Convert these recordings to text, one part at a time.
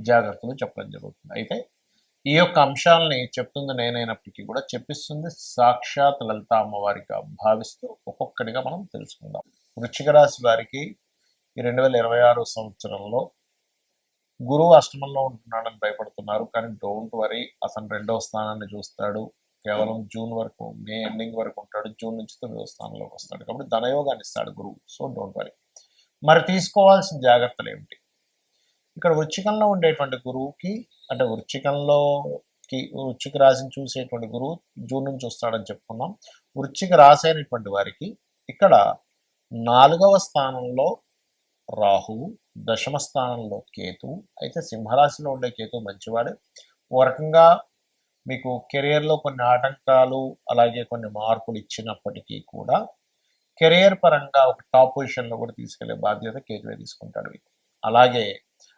జాగ్రత్తలు చెప్పడం జరుగుతుంది. అయితే ఈ యొక్క అంశాలని చెప్తుంది నేనైనప్పటికీ కూడా చెప్పిస్తుంది సాక్షాత్ లలిత అమ్మవారిగా భావిస్తూ ఒక్కొక్కటిగా మనం తెలుసుకుందాం. వృశ్చిక రాశి వారికి ఈ రెండు వేల ఇరవై ఆరు సంవత్సరంలో గురువు అష్టమంలో ఉంటున్నాడని భయపడుతున్నారు. కానీ డోంట్ వరీ అతను రెండవ స్థానాన్ని చూస్తాడు. కేవలం జూన్ వరకు మే ఎండింగ్ వరకు ఉంటాడు. జూన్ నుంచి తొమ్మిదవ స్థానంలోకి వస్తాడు. కాబట్టి ధనయోగాన్ని ఇస్తాడు గురువు. So don't worry. మరి తీసుకోవాల్సిన జాగ్రత్తలు ఏమిటి? ఇక్కడ వృచ్చికంలో ఉండేటువంటి గురువుకి అంటే వృచ్చికంలోకి వృచ్చిక రాశిని చూసేటువంటి గురువు జూన్ నుంచి వస్తాడని చెప్పుకున్నాం. వృచ్చిక రాశి అయినటువంటి వారికి ఇక్కడ నాలుగవ స్థానంలో రాహువు దశమ స్థానంలో కేతు అయితే సింహరాశిలో ఉండే కేతు మంచివాడే. ఓ రకంగా మీకు కెరియర్లో కొన్ని ఆటంకాలు అలాగే కొన్ని మార్పులు ఇచ్చినప్పటికీ కూడా కెరియర్ పరంగా ఒక టాప్ పొజిషన్లో కూడా తీసుకెళ్ళే బాధ్యత కేతువే తీసుకుంటాడు. అలాగే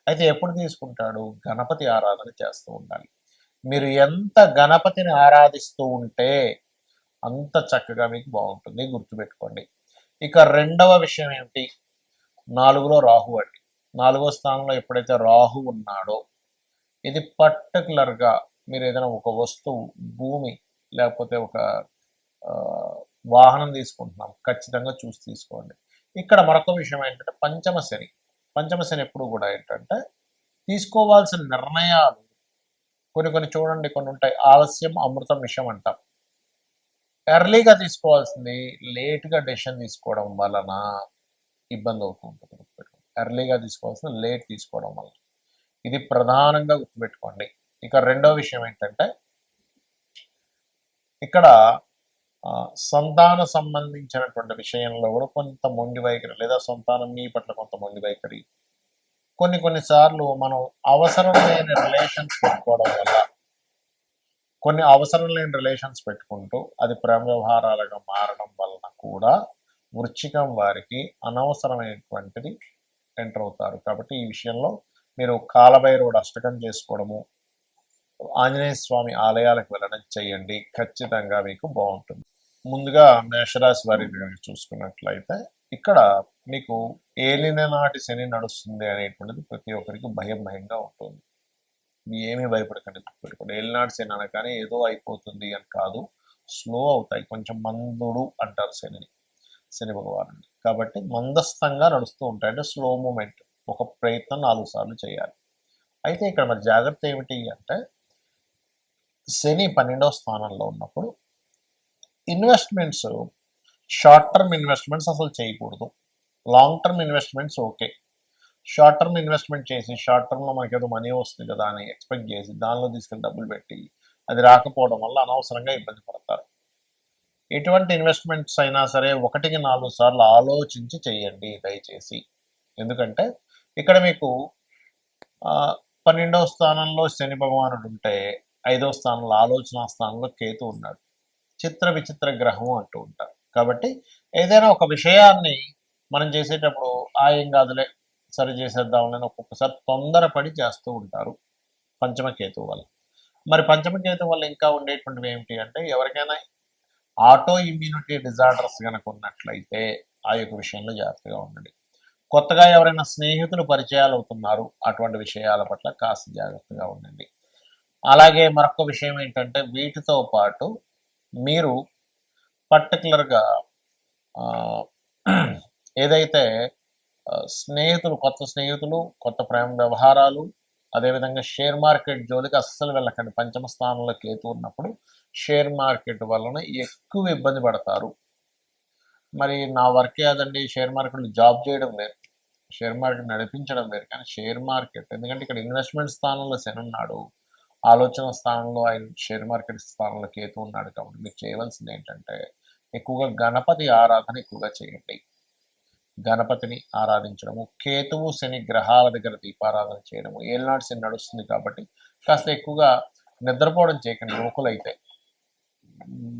అయితే ఎప్పుడు తీసుకుంటాడు? గణపతి ఆరాధన చేస్తూ ఉండాలి. మీరు ఎంత గణపతిని ఆరాధిస్తూ ఉంటే అంత చక్కగా మీకు బాగుంటుంది. గుర్తుపెట్టుకోండి. ఇక రెండవ విషయం ఏమిటి? నాలుగులో రాహు అండి. నాలుగో స్థానంలో ఎప్పుడైతే రాహు ఉన్నాడో ఇది పర్టికులర్గా మీరు ఏదైనా ఒక వస్తువు భూమి లేకపోతే ఒక వాహనం తీసుకుంటున్నాం. ఖచ్చితంగా చూసి తీసుకోండి. ఇక్కడ మరొక విషయం ఏంటంటే పంచమ శని. పంచమశని ఎప్పుడు కూడా ఏంటంటే తీసుకోవాల్సిన నిర్ణయాలు కొన్ని కొన్ని చూడండి కొన్ని ఉంటాయి. ఆలస్యం అమృతం విషయం అంటాం. ఎర్లీగా తీసుకోవాల్సింది లేట్గా డెసిషన్ తీసుకోవడం వలన ఇబ్బంది అవుతూ ఉంటుంది గుర్తుపెట్టుకోండి. ఎర్లీగా తీసుకోవాల్సింది లేట్ తీసుకోవడం వలన. ఇది ప్రధానంగా గుర్తుపెట్టుకోండి. ఇక రెండో విషయం ఏంటంటే ఇక్కడ సంతాన సంబంధించినటువంటి విషయంలో కూడా కొంత మొండి వైఖరి లేదా సంతానం మీ పట్ల కొంత మొండి వైఖరి. కొన్ని కొన్నిసార్లు మనం అవసరం లేని రిలేషన్స్ పెట్టుకోవడం వల్ల కొన్ని అవసరం లేని రిలేషన్స్ పెట్టుకుంటూ అది ప్రేమ వ్యవహారాలుగా మారడం వలన కూడా వృచ్చికం వారికి అనవసరమైనటువంటిది ఎంటర్ అవుతారు. కాబట్టి ఈ విషయంలో మీరు కాలభైరవుడు అష్టకం చేసుకోవడము ఆంజనేయ స్వామి ఆలయాలకు వెళ్ళడం చేయండి. ఖచ్చితంగా మీకు బాగుంటుంది. ముందుగా మేషరాశి వారి చూసుకున్నట్లయితే ఇక్కడ మీకు ఏలిన నాటి శని నడుస్తుంది అనేటువంటిది ప్రతి ఒక్కరికి భయం భయంగా ఉంటుంది. మీ ఏమీ భయపడకండి గుర్తుపెట్టుకోండి. ఏలినాటి శని అనగానే ఏదో అయిపోతుంది అని కాదు స్లో అవుతాయి. కొంచెం మందుడు అంటారు శనిని శని భగవానుని. కాబట్టి మందస్థంగా నడుస్తూ ఉంటాయి. అంటే స్లో మూమెంట్ ఒక ప్రయత్నం నాలుగు సార్లు చేయాలి. అయితే ఇక్కడ మరి జాగ్రత్త ఏమిటి అంటే శని పన్నెండవ స్థానంలో ఉన్నప్పుడు ఇన్వెస్ట్మెంట్స్ షార్ట్ టర్మ్ ఇన్వెస్ట్మెంట్స్ అసలు చేయకూడదు. Long term investments okay. Short term investment చేసి షార్ట్ టర్మ్లో మనకి ఏదో మనీ వస్తుంది కదా అని ఎక్స్పెక్ట్ చేసి దానిలో తీసుకెళ్ళి డబ్బులు పెట్టి అది రాకపోవడం వల్ల అనవసరంగా ఇబ్బంది పడతారు. ఎటువంటి ఇన్వెస్ట్మెంట్స్ అయినా సరే ఒకటికి నాలుగు సార్లు ఆలోచించి చేయండి దయచేసి. ఎందుకంటే ఇక్కడ మీకు పన్నెండవ స్థానంలో శని భగవానుడు ఉంటే ఐదవ స్థానంలో ఆలోచన స్థానంలో కేతు ఉన్నాడు. చిత్ర విచిత్ర గ్రహం అంటూ ఉంటారు. కాబట్టి ఏదైనా ఒక విషయాన్ని మనం చేసేటప్పుడు ఆ ఏం కాదులే సరి చేసేద్దామని ఒక్కొక్కసారి తొందరపడి చేస్తూ ఉంటారు పంచమకేతు వల్ల. మరి పంచమకేతు వల్ల ఇంకా ఉండేటువంటివి ఏమిటి అంటే ఎవరికైనా ఆటో ఇమ్యూనిటీ డిజార్డర్స్ కనుక ఉన్నట్లయితే ఆ యొక్క విషయంలో జాగ్రత్తగా ఉండండి. కొత్తగా ఎవరైనా స్నేహితులు పరిచయాలు అవుతున్నారు అటువంటి విషయాల పట్ల కాస్త జాగ్రత్తగా ఉండండి. అలాగే మరొక విషయం ఏంటంటే వీటితో పాటు మీరు పర్టికులర్గా ఏదైతే స్నేహితులు కొత్త స్నేహితులు కొత్త ప్రేమ వ్యవహారాలు అదేవిధంగా షేర్ మార్కెట్ జోలికి అస్సలు వెళ్ళకండి. పంచమ స్థానంలో కేతు ఉన్నప్పుడు షేర్ మార్కెట్ వలన ఎక్కువ ఇబ్బంది పడతారు. మరి నా వర్కే అదండి షేర్ మార్కెట్లో జాబ్ చేయడం వేరు. షేర్ మార్కెట్ నడిపించడం వేరు. కానీ షేర్ మార్కెట్ ఎందుకంటే ఇక్కడ ఇన్వెస్ట్మెంట్ స్థానంలో శని ఉన్నాడు. ఆలోచన స్థానంలో ఆయన షేర్ మార్కెట్ స్థానంలో కేతు ఉన్నాడు కాబట్టి మీరు చేయవలసింది ఏంటంటే ఎక్కువగా గణపతి ఆరాధన ఎక్కువగా చేయండి. గణపతిని ఆరాధించడము కేతువు శని గ్రహాల దగ్గర దీపారాధన చేయడము ఏళ్ళనాడు శని నడుస్తుంది కాబట్టి కాస్త ఎక్కువగా నిద్రపోవడం చేయకండి యువకులైతే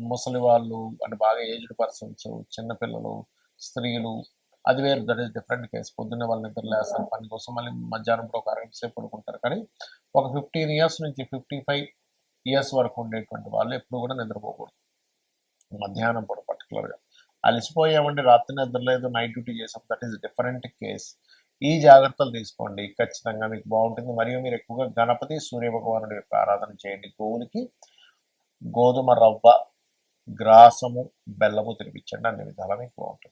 ముసలి వాళ్ళు అంటే బాగా ఏజ్డ్ పర్సన్స్ చిన్నపిల్లలు స్త్రీలు అది వేరు దట్ ఈస్ డిఫరెంట్ కేసు పొద్దున్నే వాళ్ళు నిద్ర లేస్తారు పని కోసం మళ్ళీ మధ్యాహ్నం కూడా ఒక అరగంట సేపు పడుకుంటారు. కానీ ఒక ఫిఫ్టీన్ ఇయర్స్ నుంచి ఫిఫ్టీ ఫైవ్ ఇయర్స్ వరకు ఉండేటువంటి వాళ్ళు ఎప్పుడు కూడా నిద్రపోకూడదు. మధ్యాహ్నం పూట పర్టికులర్గా అలసిపోయామంటే రాత్రి నిద్రలేదు నైట్ డ్యూటీ చేసాం. దట్ ఈస్ డిఫరెంట్ కేస్ ఈ జాగ్రత్తలు తీసుకోండి. ఖచ్చితంగా మీకు బాగుంటుంది. మరియు మీరు ఎక్కువగా గణపతి సూర్య భగవానుడి యొక్క ఆరాధన చేయండి. గోవులకి గోధుమ రవ్వ గ్రాసము బెల్లము తినిపించండి. అన్ని విధాలా మీకు బాగుంటుంది.